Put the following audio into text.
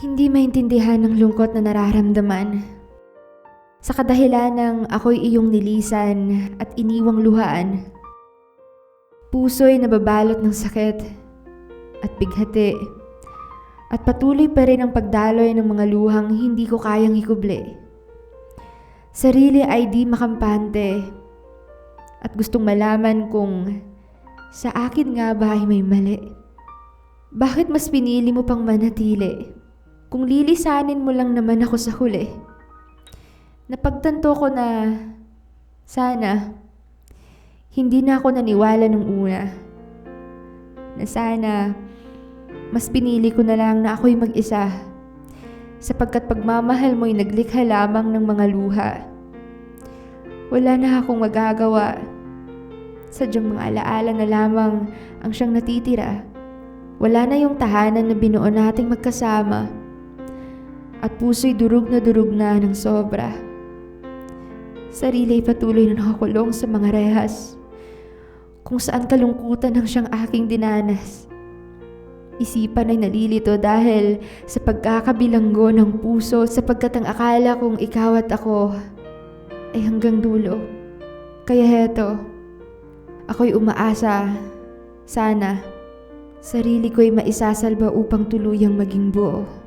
Hindi maintindihan ng lungkot na nararamdaman. Sa kadahilan ng ako'y iyong nilisan at iniwang luhaan. Puso'y nababalot ng sakit at bighati. At patuloy pa rin ang pagdaloy ng mga luhang hindi ko kayang ikubli. Sarili ay di makampante at gustong malaman kung sa akin nga ba ay may mali. Bakit mas pinili mo pang manatili? Kung lilisanin mo lang naman ako sa huli. Napagtanto ko na sana hindi na ako naniwala nung una. Na sana mas pinili ko na lang na ako'y mag-isa sapagkat pagmamahal mo'y naglikha lamang ng mga luha. Wala na akong magagawa. Sadyang mga alaala na lamang ang siyang natitira. Wala na yung tahanan na binuo nating magkasama. At puso'y durug na durug na ng sobra. Sarili ay patuloy na nakakulong sa mga rehas. Kung saan kalungkutan ang siyang aking dinanas. Isipan ay nalilito dahil sa pagkakabilanggo ng puso sapagkat ang akala kong ikaw at ako ay hanggang dulo. Kaya heto, ako'y umaasa, sana, sarili ko'y maisasalba upang tuluyang maging buo.